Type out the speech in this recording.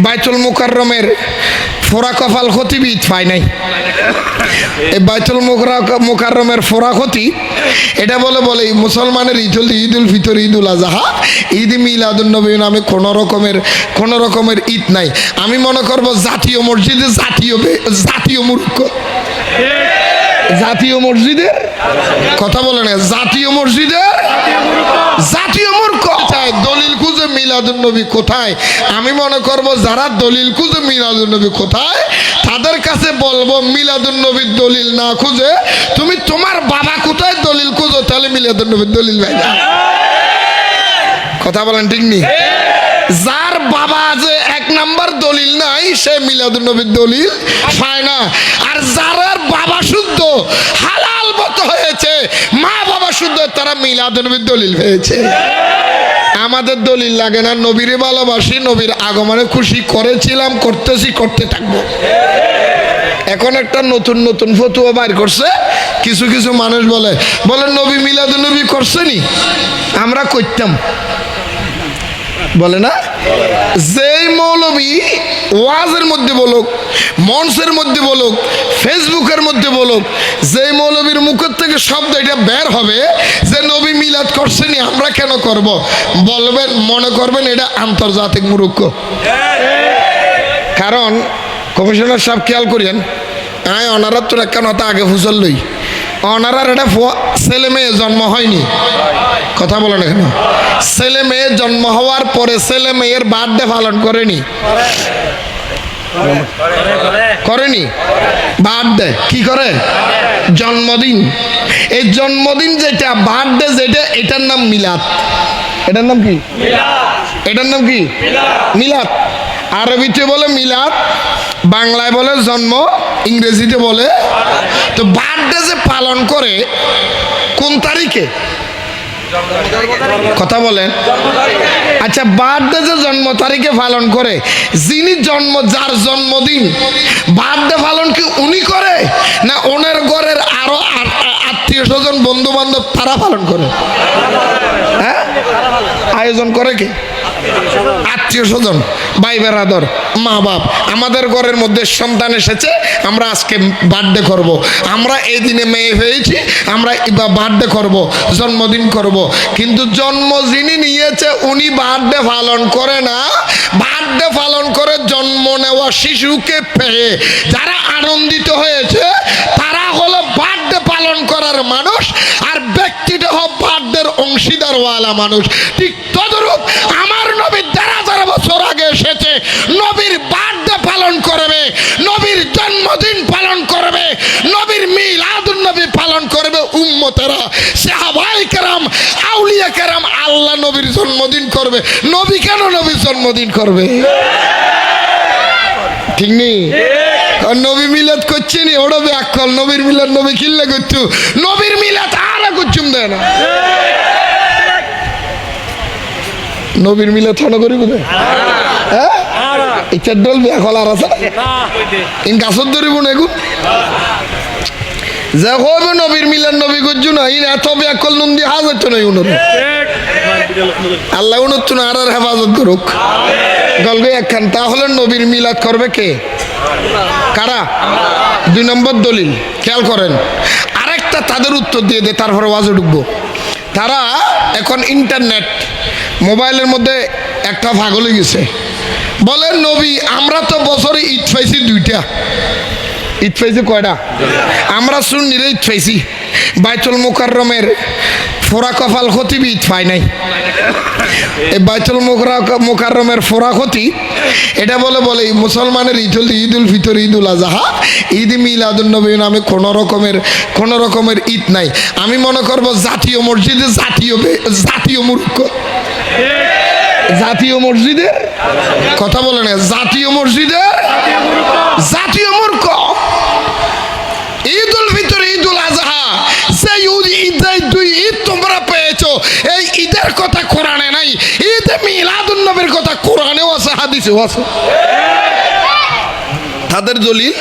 বাইতুল মুকাররমের ফোরা কপাল খতিব ঈদ পায় নাই। এই বাইতুল মুকরা- মুকাররমের ফোরা ক্ষতি, এটা বলে বলে মুসলমানের ঈদ হল ঈদ উল ফিতর, ঈদ উল আজহা। ঈদ মিলাদুল নবী নামে কোনো রকমের কোনো রকমের ঈদ নাই। আমি মনে করব জাতীয় মসজিদে জাতীয় বে- জাতীয় মূর্খ জাতীয় মসজিদের কথা বলে না, জাতীয় মসজিদের জাতীয় মূর্খ চায় দলিল মিলাদুল নবী কোথায়? আমি মনে করব যারা দলিল খুঁজে মিলাদুল নবী কোথায়, তাদের কাছে বলব মিলাদুল নবীর দলিল না খুঁজে। তুমি তোমার বাবা কোথায় দলিল খুঁজো, তাহলে মিলাদুল নবীর দলিল ভাই কথা বলেন ঠিক নি? যার বাবা যে এক নাম্বার দলিল নাই, সে মিলাদুল নবীর দলিল পায় না। আর যার বাবা শুদ্ধ, হালাল মতো হয়েছে, মা বাবা শুদ্ধ, তারা মিলাদুল নবীর দলিল হয়েছে আমাদের দলিল লাগে না, নবীরে ভালোবাসি, নবীর আগমনে খুশি করেছিলাম, করতেছি, করতে থাকব। এখন একটা নতুন নতুন ফতুয়া বাইর করছে। কিছু কিছু মানুষ বলে বলে, নবী মিলাদুল নবী করছেনি, আমরা করতাম। বলে না? যেই মৌলবী ওয়াজের মধ্যে বলুক, মঞ্চের মধ্যে বলুক ফেসবুকের মধ্যে বলুক যেই মৌলবীর মুখের থেকে শব্দ এটা বের হবে, যে নবী মিলাদ করছেনি, আমরা কেন করব? বলবেন, মনে করবেন এটা আন্তর্জাতিক মুরুক্ষ। কারণ, কমিশনার সাহেব খেয়াল করিয়েন, আয় অনারার তোর কেন তা আগে ফুসল লই। অনারার এটা ছেলে মেয়ে জন্ম হয়নি। কথা বলে না কেন ছেলে মেয়ে জন্ম হওয়ার পরে ছেলে মেয়ের বার্থডে পালন করেনি। করেনি? বার্থডে কি করে? জন্মদিন। এই জন্মদিন যেটা বার্থডে যেটা, এটার নাম মিলাদ। এটার নাম কি? এটার নাম কি? মিলাদ। আরবিতে বলে মিলাদ, বাংলায় বলে জন্ম, ইংরেজিতে বলে। তো বার্থডে যে পালন করে, কোন তারিখে? কথা বলেন। আচ্ছা বার্থডে যে জন্ম তারিখে পালন করে, যিনি জন্ম, যার জন্মদিন, বার্থডে পালন কি উনি করে, না ওনার ঘরের আরও আত্মীয় স্বজন বন্ধু বান্ধব তারা পালন করে? হ্যাঁ? আয়োজন করে কি? আত্মীয় স্বজন, ভাই বেড়াদর মা বাপ, আমাদের ঘরের মধ্যে সন্তান এসেছে, আমরা আজকে বার্থডে করব। আমরা এই দিনে মেয়ে হয়েছি, আমরা বার্থডে করব, জন্মদিন করব। কিন্তু জন্ম যিনি নিয়েছে, উনি বার্থডে পালন করে না বার্থডে পালন করে জন্ম নেওয়া শিশুকে পেয়ে যারা আনন্দিত হয়েছে, তারা হলো বার্থডে পালন করার মানুষ, আর ব্যক্তিটা হোক বার্থডের অংশীদারওয়ালা মানুষ ঠিক তদরূপ আমার নবী দেড় হাজার বছর আগে এসেছে নবীর বার্থডে পালন করবে নবীর জন্মদিন পালন করবে নবীর মিলাদুন নবী পালন করবে উম্মতেরা। সাহাবাই কেরাম আউলিয়া কেরাম আল্লাহ নবীর জন্মদিন করবে। নবী কেন নবীর জন্মদিন করবে? ঠিক নেই? আর নবী মিলাদ করছে নি ওটা ব্যাকল নবীর মিলাদ নবী কিল্লে করছু নবীর মিলাদ আর করছুম দেয় না। নবীর মিলাদ থানা করি বোধহয়? হ্যাঁ? ইচ্ছার ডল ব্যাকল আর আছে ইন গাছত ধরিব না এগুন? যে হবে নবীর মিলাদ নবী করছু না ইন এত ব্যাকল নুন দিয়ে হাজার তো নাই উনোর আল্লাহ না আর আর হেফাজত করুক। গলগে একখান তাহলে নবীর মিলাদ করবে কে? কারা? দুই নম্বর দলিল খেয়াল করেন। আরেকটা তাদের উত্তর দিয়ে দে তারপরে ওয়াজে ঢুকবো। তারা এখন ইন্টারনেট মোবাইলের মধ্যে একটা ভাগ হয়ে গেছে। বলেন নবী আমরা তো বছরে ঈদ পাইছি দুইটা। ঈদ পাইছি কয়টা? আমরা শুনিরে ঈদ পাইছি। বাইতুল মুকাররমের ফোরা কপাল খতিব ঈদ পাই নাই। এই বাইতুল মুকরা মুকাররমের ফোরা ক্ষতি, এটা বলে বলে মুসলমানের ঈদ হল ঈদ উল ফিতর ঈদ উল আজহা। ঈদ মিলাদুল নবী নামে কোনো রকমের কোনো রকমের ঈদ নাই। আমি মনে করব জাতীয় মসজিদে জাতীয় বে- জাতীয় মূর্খ জাতীয় মসজিদের? কথা বলে না, জাতীয় মসজিদের হাদিসেও আছে? তাদের দলিল?